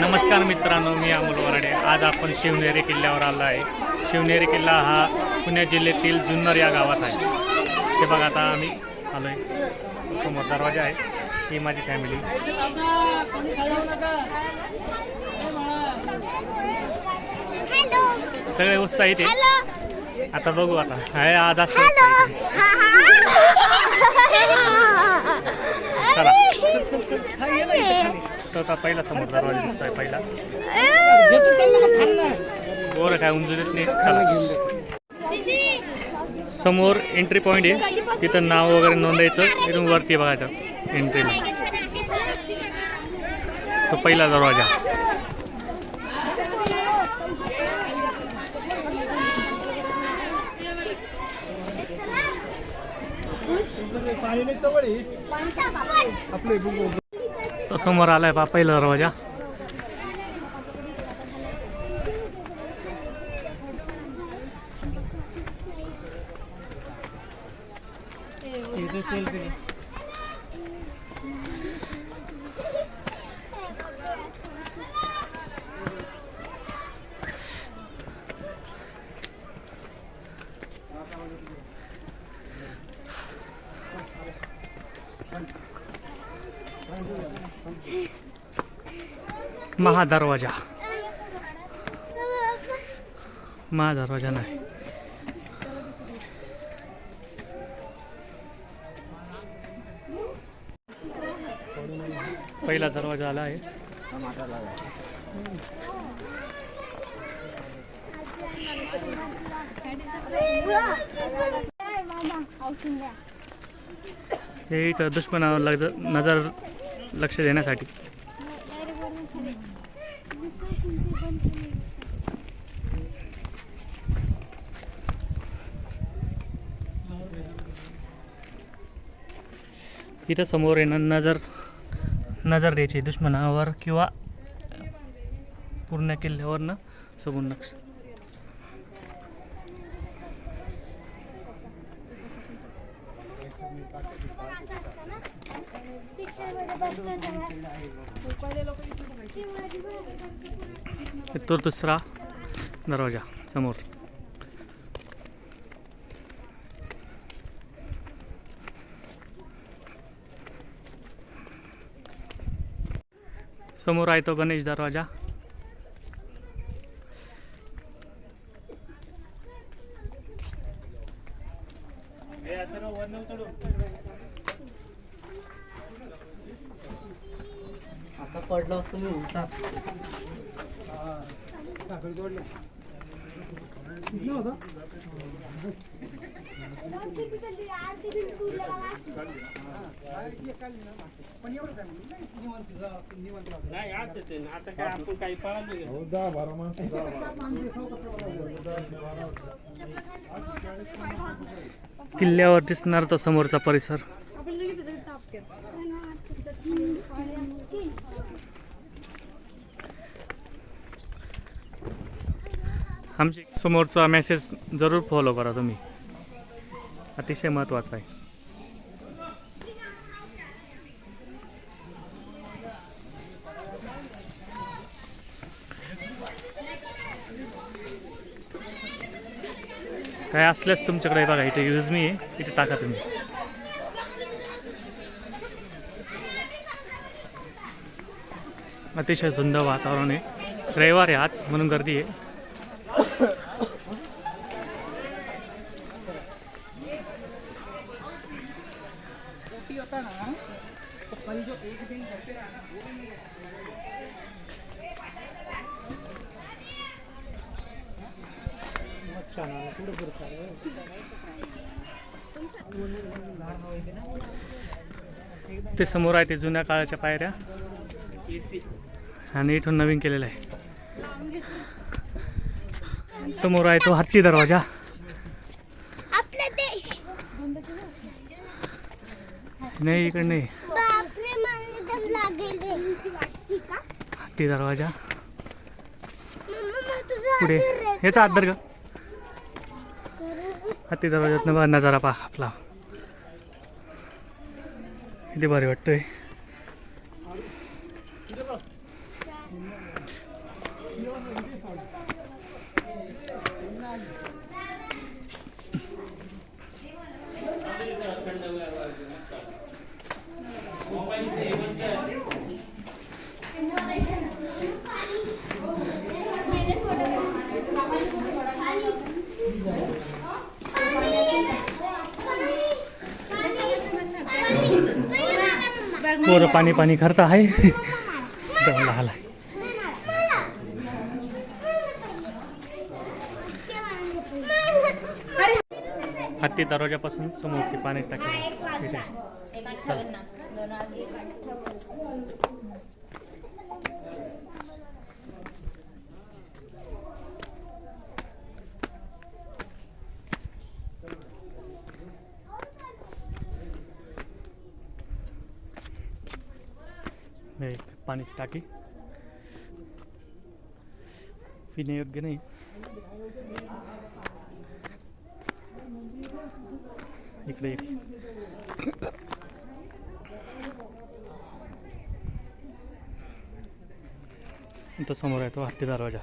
नमस्कार मित्रांनो मी अमोल वराडे. आज आपण शिवनेरी किल्ल्यावर आलो आहे. शिवनेरी किल्ला हा पुणे जिल्ह्यातील जुन्नर या गावात आहे. ते बघा आता आम्ही आलो आहे समोर दरवाजा आहे. ही माझी फॅमिली सगळे उत्साहित आहे आता बघू आता. आहे आज असं. चला. तो आता पहिला समोर दरवाजा दिसतोय पहिला? बरं काय उमजू देत नाही चला. समोर एंट्री पॉईंट आहे. तिथं नाव वगैरे नोंदायचं. इथून वरती बघायचं एंट्रीला तो पहिला दरवाजा. तो समोर आलाय बा पहिला दरवाजा. महादरवाजा. महादरवाजा नाही. पहिला दरवाजा आला आहे. हे इथं दुश्मनावर लग नजर लक्ष देण्यासाठी. इथं समोर येणं नजर नजर द्यायची दुश्मनावर किंवा पूर्ण किल्ल्यावर ना सगून नक्ष तो दुसरा दरवाजा समोर. समोर आहे तो गणेश दरवाजा. आता पडलो असतो मी उलटा. किल्ल्यावर दिसणार तो समोरचा परिसर. आमची समोरचा मेसेज जरूर फॉलो करा तुम्ही. अतिशय महत्त्वाचा आहे. काय असल्यास तुमच्याकडे बघा इथे यूज मी आहे. इथे टाका तुम्ही. अतिशय सुंदर वातावरण आहे. रविवार आहे आज म्हणून गर्दी आहे. ते समोर आहे ते जुन्या काळाच्या पायऱ्या. आणि इथून नवीन केलेलं आहे. समोर आहे तो हत्ती दरवाजा. नाही इकडे नाही. हत्ती दरवाजा. पुढे हात धर रे. ह्याचा हात धर का हत्ती दरवाज्यातनं बघा नजारा पहा आपला. इथे भारी वाटतंय. पोरं पाणी पाणी करत आहे. हत्ती दरवाजापासून समोर ते पाणी टाकलं. हे पाण्याची टाकी. योग्य नाही. इकडे एक इथं समोर आहे तो हो, हत्ती दरवाजा.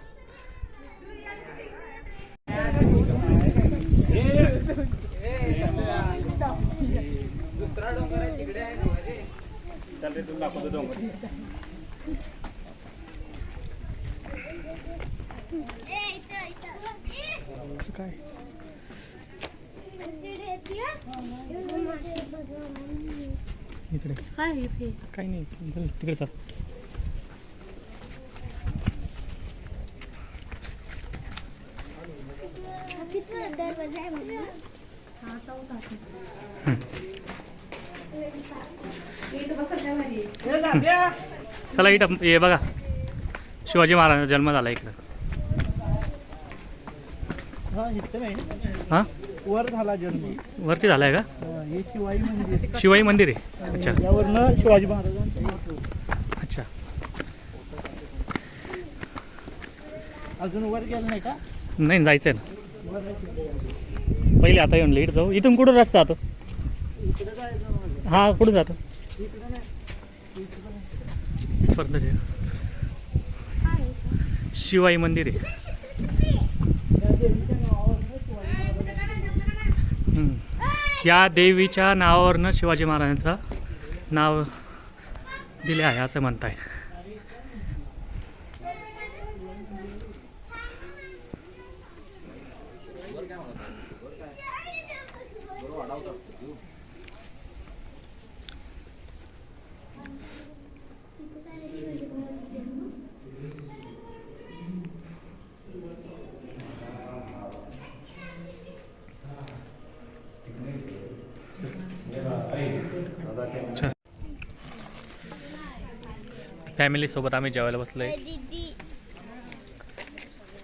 दुसरा डोंगर आहे तिकडे आहे. चिडी येते, हा. माशी बघा. इकडे. काय इथे काही नाही चल तिकडे चाल. हा किती दरवाजा आहे चला इथं हे बघा. शिवाजी महाराजांचा जन्म झाला इकडं. हा हां? वर झाला जन्म. वरती झालाय का? हा, हे शिवाई मंदिर. शिवाई मंदिर आहे. अच्छा. यावरनं शिवाजी महाराजांचा. अच्छा. अजून वर गेलं नाही का? नाही जायचं आहे ना. पहिले आता येऊन लेट जाऊ. इथून कुठून रस्ता जातो. हा कुठून जातो इकडे नाही इकडे नाही. परत शिवाई मंदिर आहे. या देवीच्या नावावरनं शिवाजी महाराजांचं नाव दिले आहे असं म्हणताय. फॅमिली सोबत आम्ही जेवायला बसलोय. दीदी.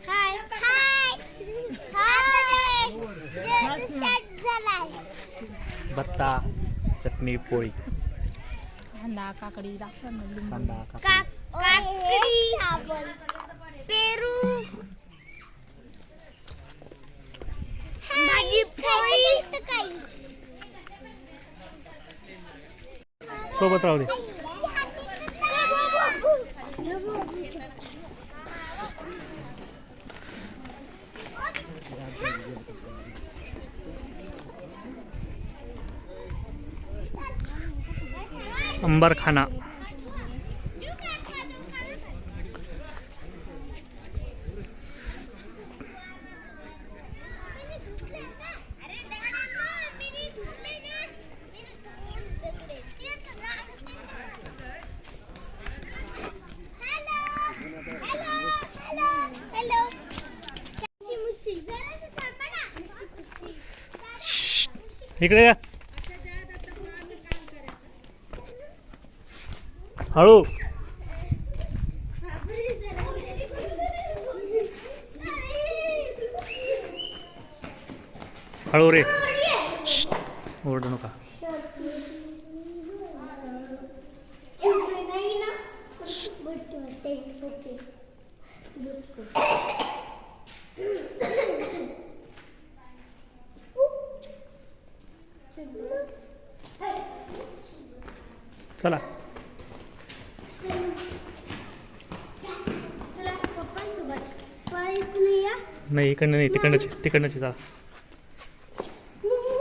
हाय. हाय. हाय. जे शट झालाय. बत्ता चटणी पोळी. कांदा काकडी. कांदा पेरू. सोबत राहू दे. अंबरखाना इकडे या हळू. हळू रे. ओरडू नका. चला. नाही इकडनं नाही तिकडनंच तिकडनंच चला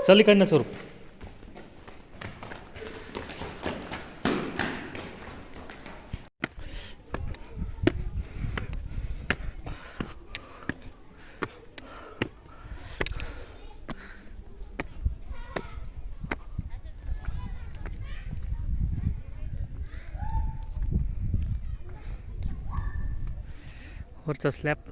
चल इकडनं स्वरूप. वरचा स्लॅब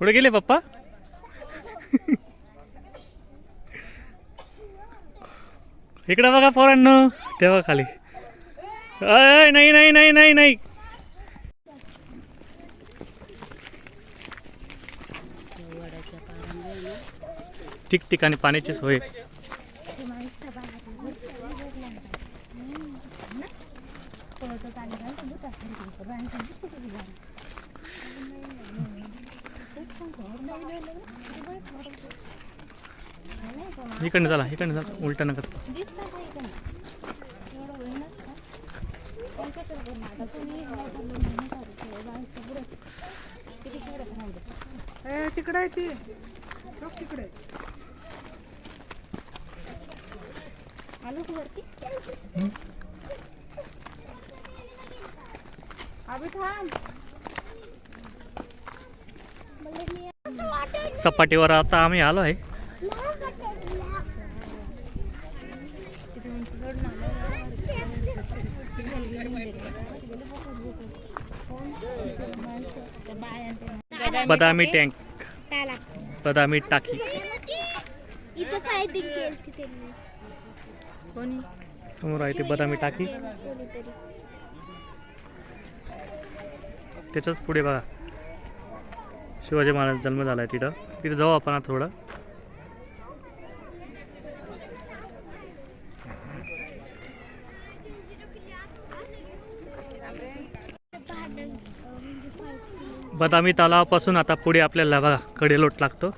कुठे गेले पप्पा? इकडं बघा पोरांनो. तेव्हा खाली. अय नाही नाही नाही नाही नाही. ठिकठिकाणी पाण्याची सोय. इकडनं चला इकडनं चला. उलटा नका. ए तिकडे आहे ती. बघ तिकडे आलो तू वरती अभि थांब असं वाटत सपाटीवर आता आम्ही आलो आहे. बदामी टँक. बदामी टाकी. इथं फायटिंग केली त्यांनी. कोणी? समोर आहे ते बदामी टाकी. त्याच्याच पुढे बघा. शिवाजी महाराज जन्म झाला आहे तिथं. तिथे जाऊ आपण आता थोडं. बदामी तलावापासून आता पुढे आपल्याला बघा कडेलोट लागतो.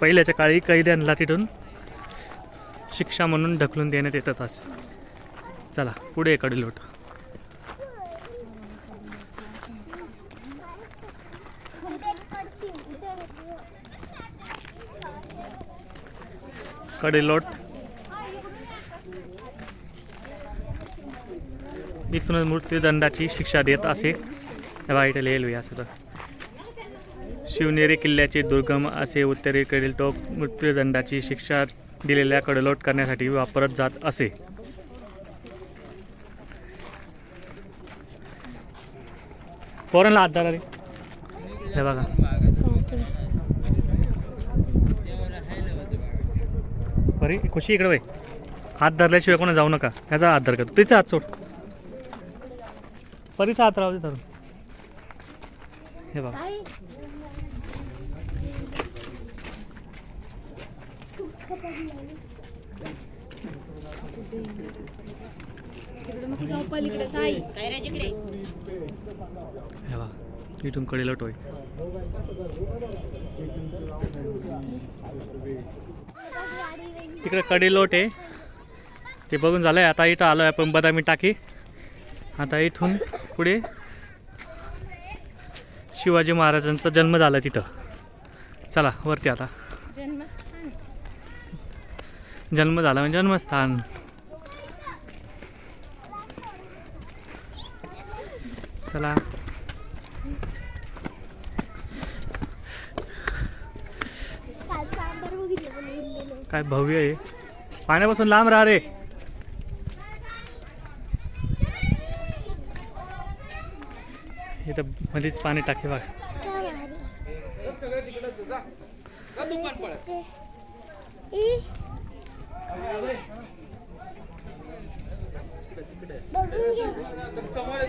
पहिल्याच्या काळी कैद्यांना तिथून शिक्षा म्हणून ढकलून देण्यात येतात आज चला पुढे आहे कडेलोट इथे पडशील, इथे कडेलोट इथूनच मृत्यूदंडाची शिक्षा देत असे. वाईट बघा इथे असं तर. शिवनेरी किल्ल्याचे दुर्गम असे उत्तरेकडील टोक मृत्यूदंडाची शिक्षा दिलेल्या कडलोट करण्यासाठी वापरत जात असे. पोरांना हात रे. हे बघा. बरी खुशी इकडे वय हात धरल्याशिवाय कोणा जाऊ नका. ह्याचा हात धर का तिचा हात सोड. परीचा हात राहू दे धरून. हे बघा. आई. हे बघा. इथून कडेलोट होय तिकडे कडेलोट आहे. ते बघून झालंय आता इथं आलोय आपण बदामी टाकी. आता इथून पुढे शिवाजी महाराजांचा जन्म झाला तिथं. चला वरती आता. जन्म झाला म्हणजे जन्मस्थान. चला. काय भव्य आहे. पाण्यापासून लांब राहा रे. इथं मध्येच पाणी टाके बघ. समोर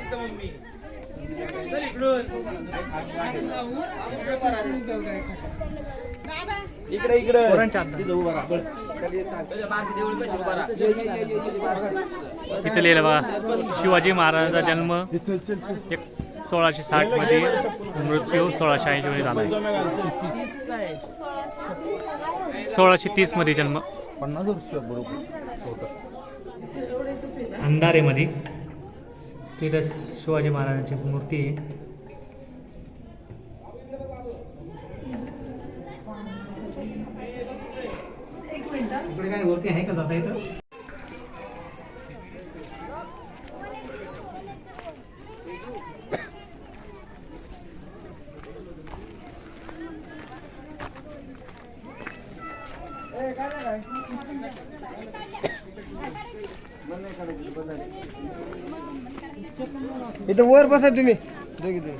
इकडे इकडे. इथं लिहिलं बघा शिवाजी महाराजांचा जन्म एक सोळाशे साठमध्ये मृत्यू सोळाशे ऐंशी मध्ये झाला. सोळाशे तीसमध्ये जन्म. पन्नास वर्ष बरोबर. अंधारेमध्ये. तिथं शिवाजी महाराजांची मूर्ती आहे. इकडे काय वरती आहे का जाता येतं इथं वर बसा तुम्ही. दोघी तुम्ही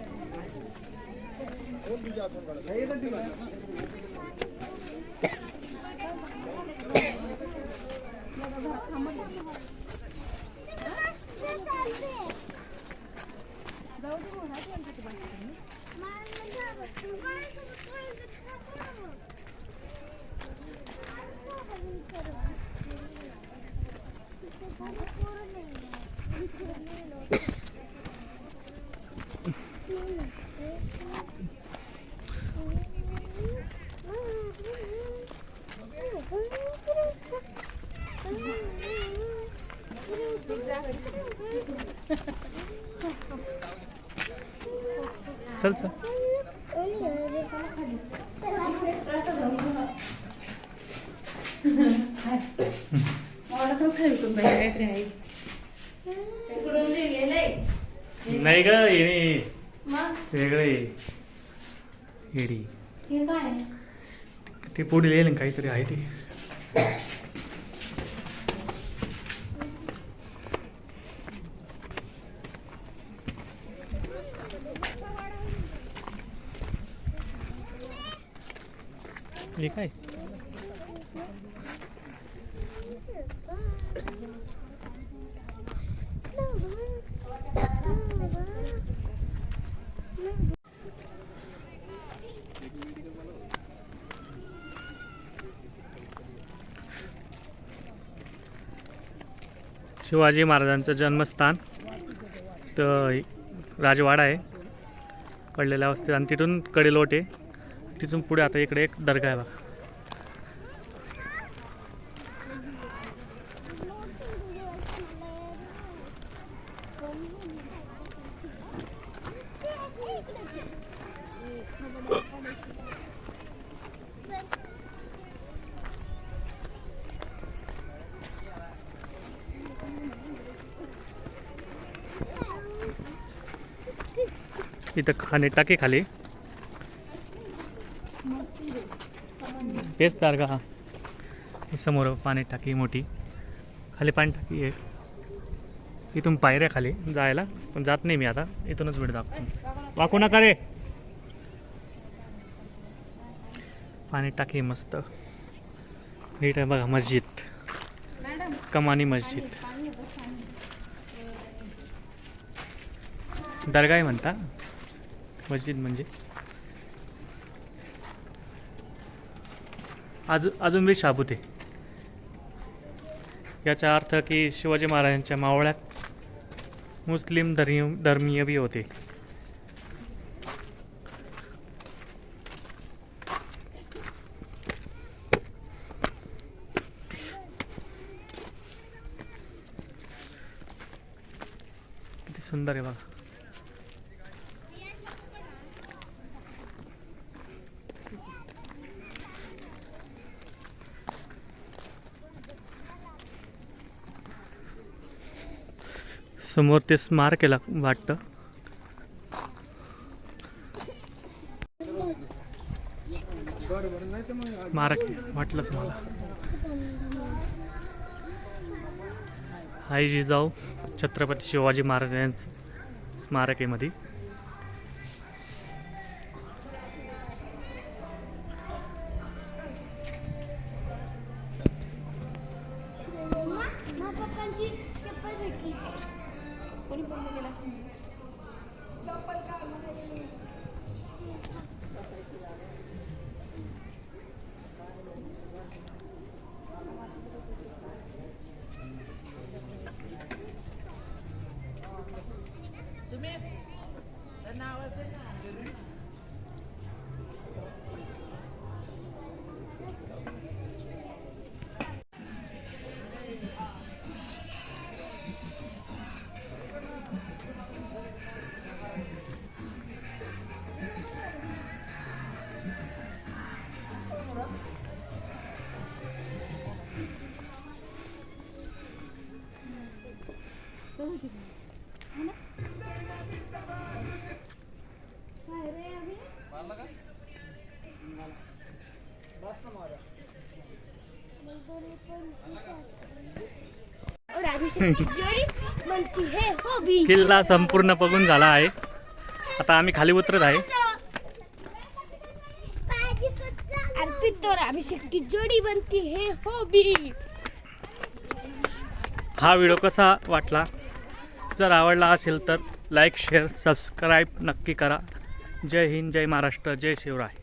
चल चल. नाही ग येणे वेगळे येडी ते पुढे लिहिले काहीतरी आहे ते हे काय शिवाजी महाराजांचं जन्मस्थान. तर राजवाडा आहे. पडलेल्या अवस्थेत आणि तिथून कडेलोट आहे. तिथून पुढे आता इकडे एक दर्गा आहे बघा. इथं खाणे टाके खाली. तेच दर्गा का? समोर पाणी टाकी मोठी. खाली पाणी टाकी आहे इथून पायऱ्या खाली जायला. पण जात नाही मी आता. इथूनच वेळ दाखवतो. वाकू नका रे. पाणी टाकी मस्त. नीट आहे बघा मस्जिद. कमानी मस्जिद. दर्गा आहे म्हणता. मस्जिद म्हणजे? अजून अजून बी शाबूते. याचा अर्थ की शिवाजी महाराजांच्या मावळ्यात मुस्लिम धर्म धर्मीय बी होते. किती सुंदर आहे बघा. समोर ते स्मारक आहे वाटतं. स्मारक वाटलंच मला. हाय जिजाऊ छत्रपती शिवाजी महाराजांचं स्मारक आहे मध्ये किल्ला संपूर्ण बघून झाला आहे. आता आम्ही खाली उतरत आहे. जोड़ी बनती हो हा व्हिडिओ कसा वाटला? जर आवडला असेल तर लाईक शेअर सबस्क्राईब नक्की करा. जय हिंद जय महाराष्ट्र जय शिवराय.